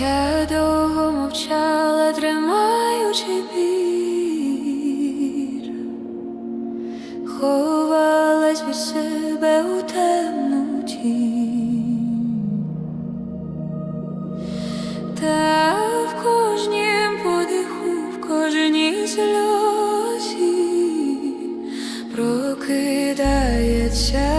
Я довго мовчала, тримаючи бір, ховалась від себе у темну тінь. Та в кожнім подиху, в кожній сльозі прокидається.